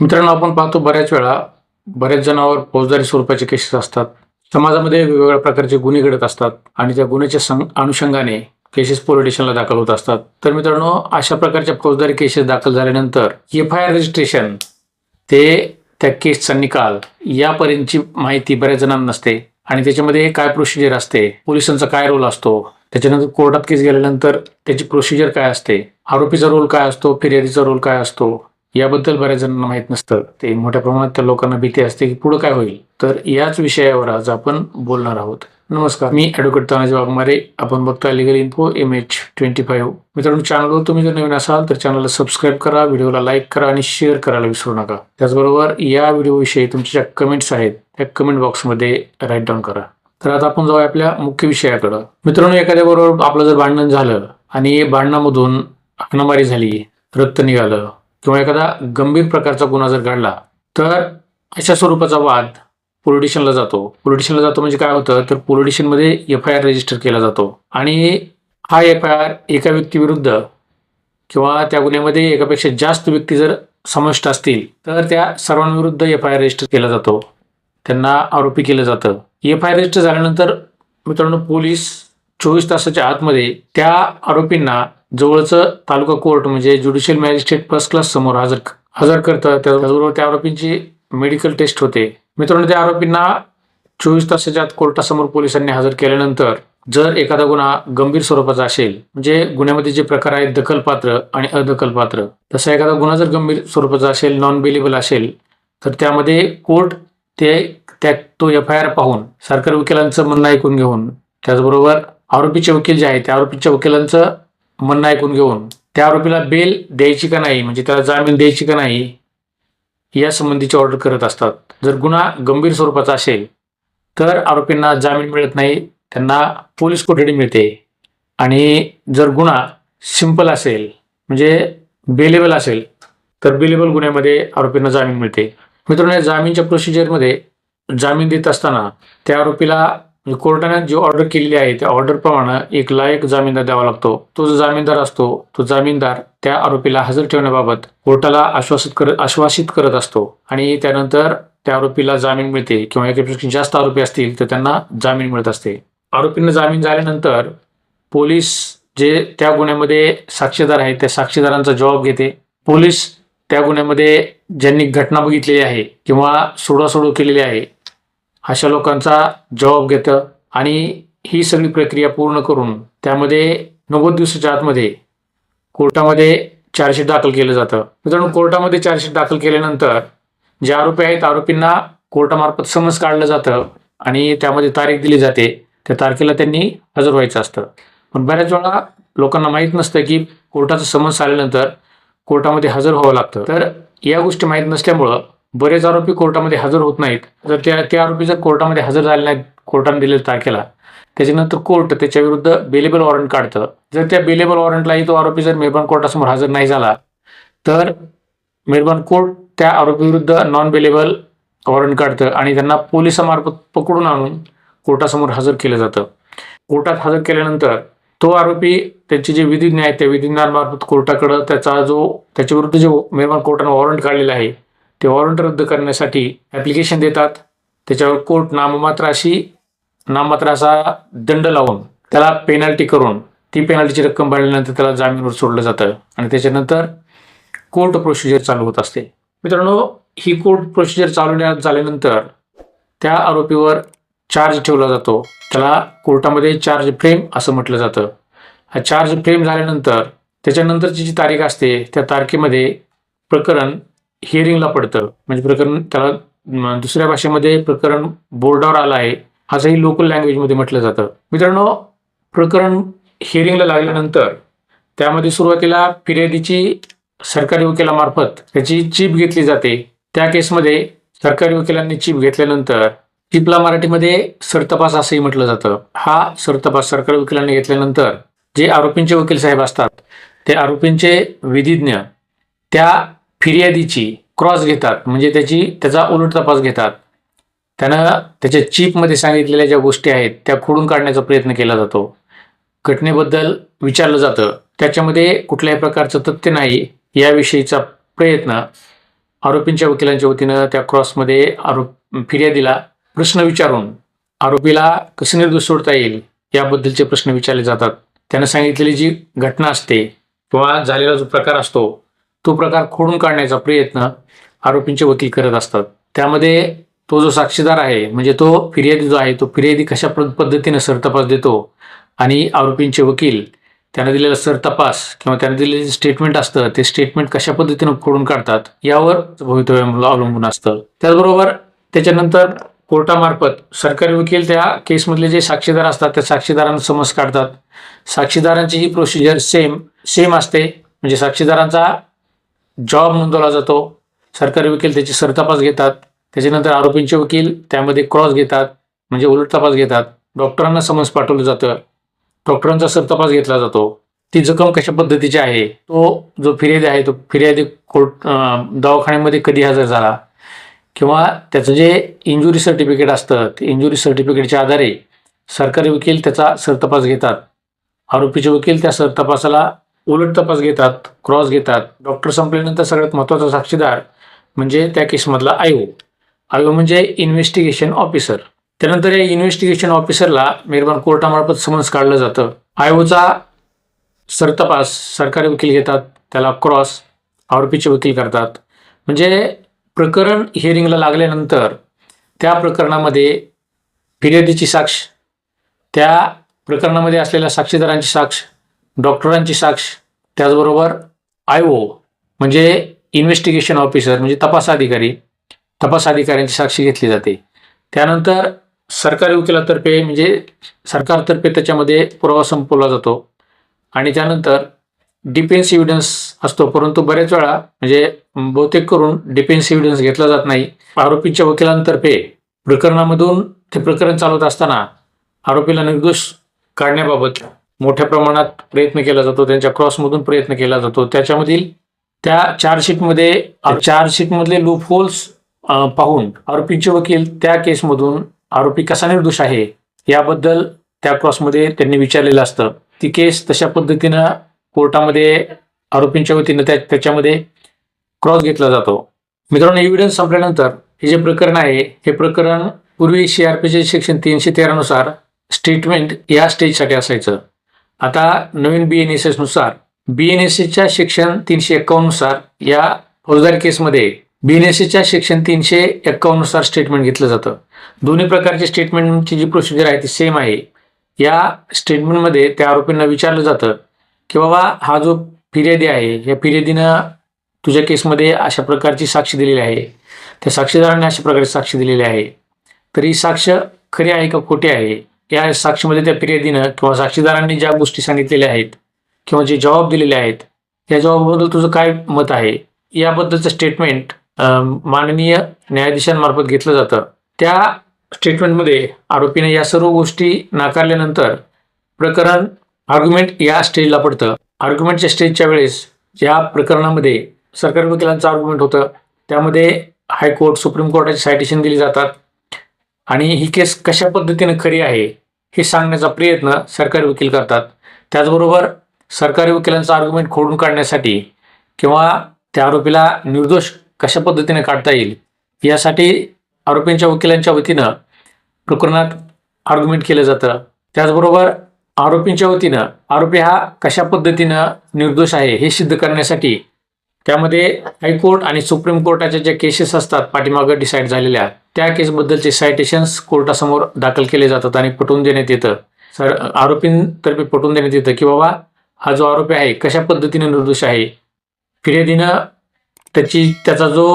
मित्रांनो आपण पाहतो बऱ्याच वेळा बऱ्याच जणांवर फौजदारी स्वरूपाचे केसेस असतात. समाजामध्ये वेगवेगळ्या प्रकारचे गुन्हे घडत असतात आणि त्या गुन्ह्याच्या सं अनुषंगाने केसेस पोलीस स्टेशनला दाखल होत असतात. तर मित्रांनो अशा प्रकारच्या फौजदारी केसेस दाखल झाल्यानंतर एफ आय आर रजिस्ट्रेशन ते त्या केसचा निकाल यापर्यंतची माहिती बऱ्याच जणांना नसते. आणि त्याच्यामध्ये काय प्रोसिजर असते? पोलिसांचा काय रोल असतो? त्याच्यानंतर कोर्टात केस गेल्यानंतर त्याची प्रोसिजर काय असते? आरोपीचा रोल काय असतो? फिर्यादीचा रोल काय असतो? याबद्दल बऱ्याच जणांना माहीत नसतं. ते मोठ्या प्रमाणात त्या लोकांना भीती असते की पुढं काय होईल. तर याच विषयावर आज आपण बोलणार आहोत. नमस्कार. मी ॲडव्होकेट तानाजी वाघमारे. आपण बघता legal info M H twenty five मित्रांनो चॅनलवर तुम्ही जर नवीन असाल तर चॅनलला सबस्क्राईब करा व्हिडिओला लाईक करा आणि शेअर करायला विसरू नका. त्याचबरोबर या व्हिडिओविषयी तुमच्या ज्या कमेंट्स आहेत त्या कमेंट बॉक्समध्ये राईट डाऊन करा. तर आता आपण जाऊया आपल्या मुख्य विषयाकडं. मित्रांनो एखाद्याबरोबर आपलं जर भांडण झालं आणि भांडणामधून हाकणामारी झाली रक्त निघालं किंवा एखादा गंभीर प्रकारचा गुन्हा जर घडला तर अशा स्वरूपाचा वाद पोलिटिशनला जातो. पोलिटिशनला जातो म्हणजे काय होतं तर पोलिटिशनमध्ये एफ आय आर रजिस्टर केला जातो. आणि हा एफ आय आर एका व्यक्तीविरुद्ध किंवा त्या गुन्ह्यामध्ये एकापेक्षा जास्त व्यक्ती जर समाविष्ट असतील तर त्या सर्वांविरुद्ध एफ आय आर रजिस्टर केला जातो. त्यांना आरोपी केलं जातं. एफ आय आर रजिस्टर झाल्यानंतर मित्रांनो पोलीस चोवीस तासाच्या आतमध्ये त्या आरोपींना जवळचं तालुका कोर्ट म्हणजे ज्युडिशियल मॅजिस्ट्रेट फर्स्ट क्लास समोर हजर हजर करतं. त्याचबरोबर त्या आरोपींची मेडिकल टेस्ट होते. मित्रांनो त्या आरोपींना चोवीस तासाच्या आत कोर्टासमोर पोलिसांनी हजर केल्यानंतर जर एखादा गुन्हा गंभीर स्वरूपाचा असेल म्हणजे गुन्ह्यामध्ये जे प्रकार आहेत दखलपात्र आणि अदखलपात्र तसा एखादा गुन्हा जर गंभीर स्वरूपाचा असेल नॉन बेलेबल असेल तर त्यामध्ये कोर्ट ते त्या तो एफ आय आर पाहून सरकारी वकिलांचं म्हणणं ऐकून घेऊन त्याचबरोबर आरोपीचे वकील जे आहेत त्या आरोपीच्या वकिलांचं म्हणणं ऐकून घेऊन त्या आरोपीला बेल द्यायची का नाही म्हणजे त्याला जामीन द्यायची का नाही या संबंधीची ऑर्डर करत असतात. जर गुन्हा गंभीर स्वरूपाचा असेल तर आरोपींना जामीन मिळत नाही त्यांना पोलीस कोठडी मिळते. आणि जर गुन्हा सिंपल असेल म्हणजे बेलेबल असेल तर बेलेबल गुन्ह्यामध्ये आरोपींना जामीन मिळते. मित्रांनो या जामीनच्या प्रोसिजरमध्ये जामीन देत असताना त्या आरोपीला म्हणजे कोर्टाने जी ऑर्डर केलेली आहे त्या ऑर्डरप्रमाणे एक लायक जामीनदार द्यावा लागतो. तो जो जामीनदार असतो तो जामीनदार त्या आरोपीला हजर ठेवण्याबाबत कोर्टाला आश्वासित करत आश्वासित करत असतो. आणि त्यानंतर त्या आरोपीला जामीन मिळते किंवा एकापेक्षा जास्त आरोपी असतील तर त्यांना जामीन मिळत असते. आरोपींना जामीन झाल्यानंतर पोलीस जे त्या गुन्ह्यामध्ये साक्षीदार आहेत त्या साक्षीदारांचा जबाब घेते. पोलीस त्या गुन्ह्यामध्ये ज्यांनी घटना बघितलेली आहे किंवा सोडासोडू केलेली आहे अशा लोकांचा जबाब घेतं आणि ही सगळी प्रक्रिया पूर्ण करून त्यामध्ये नव्वद दिवसाच्या आतमध्ये कोर्टामध्ये चार्जशीट दाखल केलं जातं. मित्रांनो कोर्टामध्ये चार्जशीट दाखल केल्यानंतर जे आरोपी आहेत आरोपींना कोर्टामार्फत समन्स काढलं जातं आणि त्यामध्ये तारीख दिली जाते. त्या तारखेला त्यांनी हजर व्हायचं असतं. पण बऱ्याच वेळा लोकांना माहीत नसतं की कोर्टाचं समन्स आल्यानंतर कोर्टामध्ये हजर व्हावं लागतं. तर या गोष्टी माहीत नसल्यामुळं बरेच आरोपी कोर्टामध्ये हजर होत नाहीत. जर त्या त्या आरोपी जर कोर्टामध्ये हजर झाले नाहीत कोर्टाने दिलेल्या तारखेला त्याच्यानंतर कोर्ट त्याच्या विरुद्ध बेलेबल वॉरंट काढतं. जर त्या बेलेबल वॉरंटलाही तो आरोपी जर मेहरबान कोर्टासमोर हजर नाही झाला तर मेहरबान कोर्ट त्या आरोपीविरुद्ध नॉन बेलेबल वॉरंट काढतं आणि त्यांना पोलिसामार्फत पकडून आणून कोर्टासमोर हजर केलं जातं. कोर्टात हजर केल्यानंतर तो आरोपी त्याचे जे विधिज्ञ आहेत त्या विधिज्ञांमार्फत कोर्टाकडं त्याचा जो त्याच्याविरुद्ध जो मेहरबान कोर्टानं वॉरंट काढलेला आहे ते वॉरंट रद्द करण्यासाठी ॲप्लिकेशन देतात. त्याच्यावर कोर्ट नाममात्र अशी नाममात्र असा दंड लावून त्याला पेनल्टी करून ती पेनल्टीची रक्कम भरल्यानंतर त्याला जामीनवर सोडलं जातं. आणि त्याच्यानंतर कोर्ट प्रोसिजर चालू होत असते. मित्रांनो ही कोर्ट प्रोसिजर चालू झाल्यानंतर त्या आरोपीवर चार्ज ठेवला जातो. त्याला कोर्टामध्ये चार्ज फ्रेम असं म्हटलं जातं. हा चार्ज फ्रेम झाल्यानंतर त्याच्यानंतरची जी तारीख असते त्या तारखेमध्ये प्रकरण हिअरिंगला पडतं. म्हणजे प्रकरण त्याला दुसऱ्या भाषेमध्ये प्रकरण बोर्डावर आलं आहे असंही लोकल लँग्वेजमध्ये म्हटलं जातं. मित्रांनो प्रकरण हिअरिंगला लागल्यानंतर त्यामध्ये सुरुवातीला फिर्यादीची सरकारी वकिलामार्फत त्याची चीप घेतली जाते. त्या केसमध्ये सरकारी वकिलांनी चीप घेतल्यानंतर चिपला मराठीमध्ये सरतपास असंही म्हटलं जातं. हा सरतपास सरकारी वकिलांनी घेतल्यानंतर जे आरोपींचे वकील साहेब असतात ते आरोपींचे विधिज्ञ त्या फिर्यादीची क्रॉस घेतात म्हणजे त्याची त्याचा उलट तपास घेतात. त्यानं त्याच्या चीपमध्ये सांगितलेल्या ज्या गोष्टी आहेत त्या खोडून काढण्याचा प्रयत्न केला जातो. घटनेबद्दल विचारलं जातं. त्याच्यामध्ये कुठल्याही प्रकारचं तथ्य नाही. याविषयीचा प्रयत्न आरोपींच्या वकिलांच्या वतीनं त्या क्रॉसमध्ये आरोप फिर्यादीला प्रश्न विचारून आरोपीला कसं निर्दोष सोडता येईल याबद्दलचे प्रश्न विचारले जातात. त्यानं सांगितलेली जी घटना असते किंवा झालेला जो प्रकार असतो तो प्रकार खोडून काढण्याचा प्रयत्न आरोपींचे वकील करत असतात. त्यामध्ये तो जो साक्षीदार आहे म्हणजे तो फिर्यादी जो आहे तो फिर्यादी कशा पद- पद्धतीने सरतपास देतो आणि आरोपींचे वकील त्यानं दिलेला सरतपास किंवा त्यांना दिलेलं जे स्टेटमेंट असतं ते स्टेटमेंट कशा पद्धतीनं खोडून काढतात यावर भवितव्य अवलंबून असतं. त्याचबरोबर त्याच्यानंतर कोर्टामार्फत सरकारी वकील त्या केसमधले जे साक्षीदार असतात त्या साक्षीदारांना समज काढतात. साक्षीदारांची ही प्रोसिजर सेम सेम असते. म्हणजे साक्षीदारांचा जॉब नोंदवला जातो सरकारी वकील त्याची सरतपास घेतात त्याच्यानंतर आरोपींचे वकील त्यामध्ये क्रॉस घेतात म्हणजे उलट तपास घेतात. डॉक्टरांना समज पाठवलं जातं. डॉक्टरांचा सरतपास घेतला जातो. ती जखम कशा पद्धतीची आहे? तो जो फिर्यादी आहे तो फिर्यादी कोर्ट दवाखान्यामध्ये कधी हजर झाला? किंवा त्याचं जे इंजुरी सर्टिफिकेट असतं ते इंजुरी सर्टिफिकेटच्या आधारे सरकारी वकील त्याचा सरतपास घेतात. आरोपीचे वकील त्या सरतपासाला उलट तपास घेतात क्रॉस घेतात. डॉक्टर संपल्यानंतर सगळ्यात महत्त्वाचा साक्षीदार म्हणजे त्या केसमधला आयो. आयो म्हणजे इन्व्हेस्टिगेशन ऑफिसर त्यानंतर या इन्व्हेस्टिगेशन ऑफिसरला मेहरबान कोर्टामार्फत समन्स काढलं जातं. आयोचा सरतपास सरकारी वकील घेतात त्याला क्रॉस आरोपीचे वकील करतात. म्हणजे प्रकरण हिअरिंगला लागल्यानंतर त्या प्रकरणामध्ये फिर्यादीची साक्ष त्या प्रकरणामध्ये असलेल्या साक्षीदारांची साक्ष डॉक्टरांची साक्ष त्याचबरोबर आय ओ म्हणजे इन्व्हेस्टिगेशन ऑफिसर म्हणजे तपास अधिकारी तपास अधिकाऱ्यांची साक्षी घेतली जाते. त्यानंतर सरकारी वकिलातर्फे म्हणजे सरकारतर्फे त्याच्यामध्ये पुरावा संपवला जातो. आणि त्यानंतर डिफेन्स एव्हिडन्स असतो परंतु बऱ्याच वेळा म्हणजे बहुतेक करून डिफेन्स एव्हिडन्स घेतला जात नाही. आरोपींच्या वकिलांतर्फे प्रकरणामधून ते प्रकरण चालवत असताना आरोपीला निर्दोष काढण्याबाबत मोठ्या प्रमाणात प्रयत्न केला जातो त्यांच्या क्रॉसमधून प्रयत्न केला जातो. त्याच्यामधील त्या चार्जशीटमध्ये चार्जशीटमधले लूप होल्स पाहून आरोपींचे वकील त्या केसमधून आरोपी कसा निर्दोष आहे याबद्दल त्या क्रॉसमध्ये त्यांनी विचारलेलं असतं. ती केस तशा पद्धतीनं कोर्टामध्ये आरोपींच्या वतीनं त्या त्याच्यामध्ये क्रॉस घेतला जातो. मित्रांनो एव्हिडन्स संपल्यानंतर हे जे प्रकरण आहे हे प्रकरण पूर्वी सीआरपीचे सेक्शन तीनशे तेरानुसार स्टेटमेंट या स्टेजसाठी असायचं. आता नवीन बी एन एस एसनुसार बी एन एस एसच्या शिक्षण तीनशे एक्कावन्ननुसार या फौजदारी केसमध्ये बी एन एस एसच्या शिक्षण तीनशे एक्कावन्ननुसार स्टेटमेंट घेतलं जातं. दोन्ही प्रकारचे स्टेटमेंटची जी प्रोसिजर आहे ती सेम आहे. या स्टेटमेंटमध्ये त्या आरोपींना विचारलं जातं की बाबा हा जो फिर्यादी आहे या फिर्यादीनं तुझ्या केसमध्ये अशा प्रकारची साक्ष दिलेली आहे. त्या साक्षीदाराने अशा प्रकारे साक्ष दिलेली आहे. तर ही साक्ष खरी आहे का खोटी आहे? या साक्षीमध्ये त्या फिर्यादीनं किंवा साक्षीदारांनी ज्या गोष्टी सांगितलेल्या आहेत किंवा जे जबाब दिलेले आहेत त्या जबाबाबद्दल तुझं काय मत आहे? याबद्दलचं स्टेटमेंट माननीय न्यायाधीशांमार्फत घेतलं जातं. त्या स्टेटमेंटमध्ये आरोपीने या सर्व गोष्टी नाकारल्यानंतर प्रकरण आर्ग्युमेंट या स्टेजला पडतं. आर्ग्युमेंटच्या स्टेजच्या वेळेस या प्रकरणामध्ये सरकारी वकिलांचं आर्ग्युमेंट होतं त्यामध्ये हायकोर्ट सुप्रीम कोर्टाची सायटेशन दिली जातात. आणि ही केस कशा पद्धतीनं खरी आहे हे सांगण्याचा प्रयत्न सरकारी वकील करतात. त्याचबरोबर सरकारी वकिलांचा आर्ग्युमेंट खोडून काढण्यासाठी किंवा त्या आरोपीला निर्दोष कशा पद्धतीने काढता येईल यासाठी आरोपींच्या वकिलांच्या वतीनं प्रकरणात आर्ग्युमेंट केलं जातं. त्याचबरोबर आरोपींच्या वतीनं आरोपी हा कशा पद्धतीनं निर्दोष आहे हे सिद्ध करण्यासाठी त्यामध्ये हायकोर्ट आणि सुप्रीम कोर्टाच्या ज्या केसेस असतात पाठीमागं डिसाईड झालेल्या त्या केसबद्दलचे सायटेशन्स कोर्टासमोर दाखल केले जातात आणि पटवून देण्यात येतं. सर आरोपींतर्फे पटवून देण्यात येतं की बाबा हा जो आरोपी आहे कशा पद्धतीने निर्दोष आहे? फिर्यादीनं त्याची त्याचा जो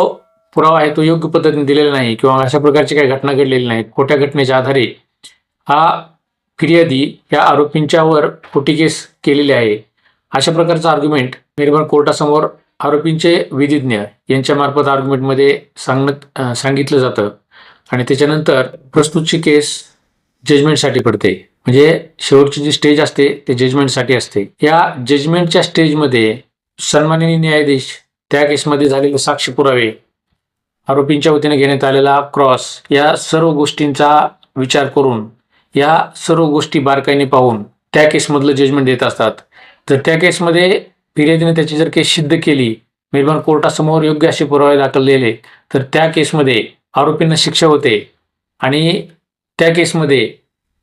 पुरावा आहे तो योग्य पद्धतीने दिलेला नाही किंवा अशा प्रकारची काही घटना घडलेली नाही खोट्या घटनेच्या आधारे हा फिर्यादी या आरोपींच्यावर खोटी केस केलेली आहे. अशा प्रकारचा आर्ग्युमेंट निर्भर कोर्टासमोर आरोपींचे विधिज्ञ यांच्यामार्फत आर्ग्युमेंटमध्ये सांगण्यात सांगितलं जातं. आणि त्याच्यानंतर प्रस्तुतची केस जजमेंटसाठी पडते. म्हणजे शेवटची जी स्टेज असते ते जजमेंटसाठी असते. या जजमेंटच्या स्टेजमध्ये सन्माननीय न्यायाधीश त्या केसमध्ये झालेले साक्षी पुरावे आरोपींच्या वतीने घेण्यात आलेला क्रॉस या सर्व गोष्टींचा विचार करून या सर्व गोष्टी बारकाईने पाहून त्या केसमधलं जजमेंट देत असतात. तर त्या केसमध्ये फिर्यादीने त्याची जर केस सिद्ध केली मेहरबान कोर्टासमोर योग्य असे पुरावे दाखल दिले तर त्या केसमध्ये आरोपींना शिक्षा होते आणि त्या केसमध्ये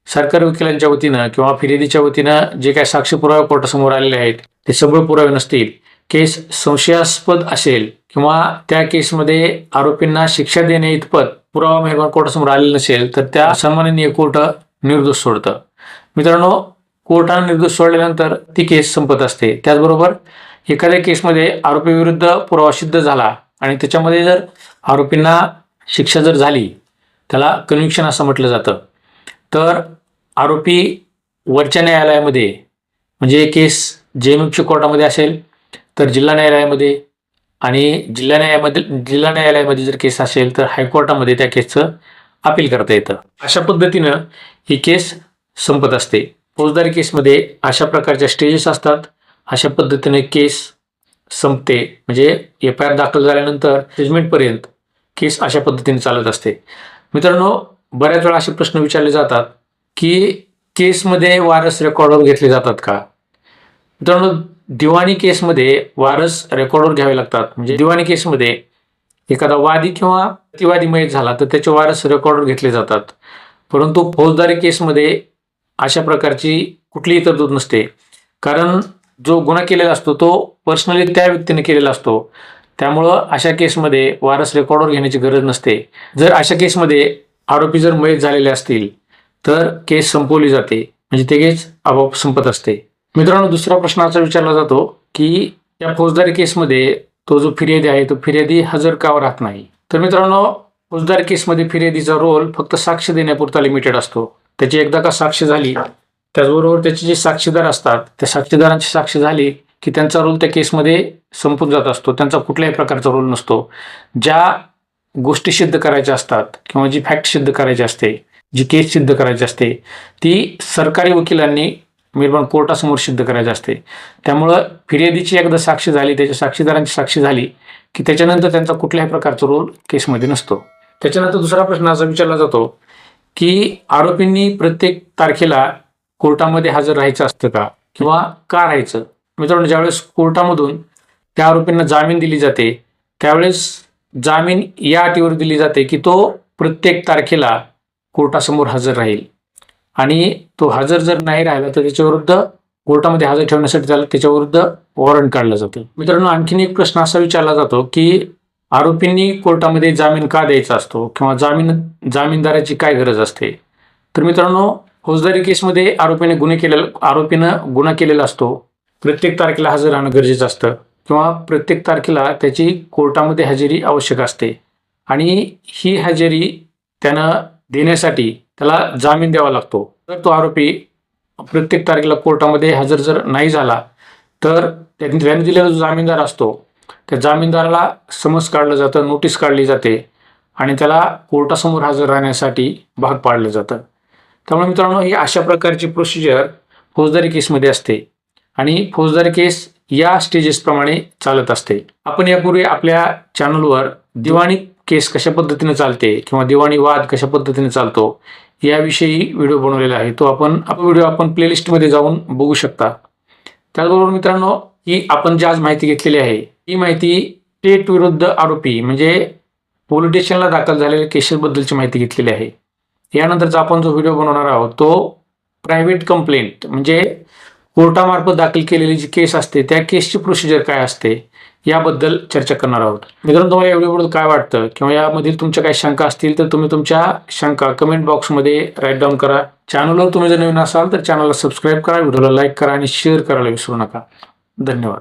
सरकारी वकिलांच्या वतीनं किंवा फिर्यादीच्या वतीनं जे काही साक्षी पुरावे कोर्टासमोर आलेले आहेत ते सबळ पुरावे नसतील. केस संशयास्पद असेल किंवा त्या केसमध्ये आरोपींना शिक्षा देणे इतपत पुरावा मेहरबान कोर्टासमोर आलेला नसेल तर त्या सन्माननीय कोर्ट निर्दोष सोडतं. मित्रांनो कोर्टानं निर्दोष सोडल्यानंतर ती केस संपत असते. त्याचबरोबर एखाद्या केसमध्ये आरोपीविरुद्ध पुरावा सिद्ध झाला आणि त्याच्यामध्ये जर आरोपींना शिक्षा जर झाली त्याला कन्व्हिक्शन असं म्हटलं जातं. तर आरोपी वरच्या न्यायालयामध्ये म्हणजे केस जे एम एफच्या कोर्टामध्ये असेल तर जिल्हा न्यायालयामध्ये आणि जिल्हा न्यायामध्ये जिल्हा न्यायालयामध्ये जर केस असेल तर हायकोर्टामध्ये त्या केसचं अपील करता येतं. अशा पद्धतीनं ही केस संपत असते. फौजदारी केसमध्ये अशा प्रकारच्या स्टेजेस असतात. अशा पद्धतीने केस संपते. म्हणजे एफ आय आर दाखल झाल्यानंतर जजमेंटपर्यंत केस अशा पद्धतीने चालत असते. मित्रांनो बऱ्याच वेळा असे प्रश्न विचारले जातात की केसमध्ये वारस रेकॉर्डवर घेतले जातात का? मित्रांनो दिवाणी केसमध्ये वारस रेकॉर्डवर घ्यावे लागतात. म्हणजे दिवाणी केसमध्ये एखादा वादी किंवा प्रतिवादी मयत झाला तर त्याचे वारस रेकॉर्डवर घेतले जातात. परंतु फौजदारी केसमध्ये अशा प्रकारची कुठलीही तरतूद नसते. कारण जो गुन्हा केलेला असतो तो पर्सनली त्या व्यक्तीने केलेला असतो. त्यामुळं अशा केसमध्ये वारस रेकॉर्डवर घेण्याची गरज नसते. जर अशा केसमध्ये आरोपी जर मयत झालेले असतील तर केस संपवली जाते. म्हणजे ते केस आपोआप संपत असते. मित्रांनो दुसरा प्रश्न असा विचारला जातो की या फौजदारी केसमध्ये तो जो फिर्यादी आहे तो फिर्यादी हजर का राहत नाही? तर मित्रांनो फौजदारी केसमध्ये फिर्यादीचा रोल फक्त साक्ष देण्यापुरता लिमिटेड असतो. त्याची एकदा का साक्ष झाली त्याचबरोबर त्याचे जे साक्षीदार असतात त्या साक्षीदारांची साक्ष झाली की त्यांचा रोल त्या केसमध्ये संपून जात असतो. त्यांचा कुठल्याही प्रकारचा रोल नसतो. ज्या गोष्टी सिद्ध करायच्या असतात किंवा जी फॅक्ट सिद्ध करायची असते जी केस सिद्ध करायची असते ती सरकारी वकिलांनी निर्माण कोर्टासमोर सिद्ध करायची असते. त्यामुळं फिर्यादीची एकदा साक्ष झाली त्याच्या साक्षीदारांची साक्ष झाली की त्याच्यानंतर त्यांचा कुठल्याही प्रकारचा रोल केसमध्ये नसतो. त्याच्यानंतर दुसरा प्रश्न असा विचारला जातो की आरोपींनी प्रत्येक तारखेला कोर्टामध्ये हजर राहायचं असतं का? किंवा का राहायचं? मित्रांनो ज्यावेळेस कोर्टामधून त्या आरोपींना जामीन दिली जाते त्यावेळेस जामीन या अटीवर दिली जाते की तो प्रत्येक तारखेला कोर्टासमोर हजर राहील. आणि तो हजर जर नाही राहिला तर त्याच्याविरुद्ध कोर्टामध्ये हजर ठेवण्यासाठी त्याला त्याच्याविरुद्ध वॉरंट काढलं जातं. मित्रांनो आणखीन एक प्रश्न असा विचारला जातो की आरोपींनी कोर्टामध्ये जामीन का द्यायचा असतो किंवा जामीन जामीनदाराची काय गरज असते? तर मित्रांनो फौजदारी केसमध्ये आरोपीने गुन्हे केलेला आरोपीनं गुन्हा केलेला असतो. प्रत्येक तारखेला हजर राहणं गरजेचं असतं किंवा प्रत्येक तारखेला त्याची कोर्टामध्ये हजेरी आवश्यक असते. आणि ही हजेरी त्यानं देण्यासाठी त्याला जामीन द्यावा लागतो. तर तो आरोपी प्रत्येक तारखेला कोर्टामध्ये हजर जर नाही झाला तर त्यांनी त्याने दिलेला जो जामीनदार असतो त्या जामीनदाराला समज काढलं जातं नोटीस काढली जाते आणि त्याला कोर्टासमोर हजर राहण्यासाठी भाग पाडलं जातं. त्यामुळे मित्रांनो ही अशा प्रकारची प्रोसिजर फौजदारी केसमध्ये असते आणि फौजदारी केस या स्टेजेसप्रमाणे चालत असते. आपण यापूर्वी आपल्या चॅनलवर दिवाणी केस कशा पद्धतीने चालते किंवा दिवाणी वाद कशा पद्धतीने चालतो याविषयी व्हिडिओ बनवलेला आहे. तो आपण व्हिडिओ आपण प्लेलिस्टमध्ये जाऊन बघू शकता. त्याचबरोबर मित्रांनो ही आपण जी आज माहिती घेतलेली आहे ही माहिती टेट विरुद्ध आरोपी म्हणजे पोलीस स्टेशनला दाखल झालेल्या केसेसबद्दलची माहिती घेतलेली आहे. यानंतरचा आपण जो व्हिडिओ बनवणार आहोत तो प्रायव्हेट कंप्लेंट म्हणजे कोर्टामार्फत दाखल केलेली जी केस असते त्या केसची प्रोसिजर काय असते याबद्दल चर्चा करणार आहोत. मित्रांनो तुम्हाला या व्हिडिओबद्दल काय वाटतं किंवा यामधील तुमच्या काही शंका असतील तर तुम्ही तुमच्या शंका कमेंट बॉक्समध्ये राईट डाऊन करा. चॅनलवर तुम्ही जर नवीन असाल तर चॅनलला सबस्क्राईब करा व्हिडिओला लाईक करा आणि शेअर करायला विसरू नका. धन्यवाद.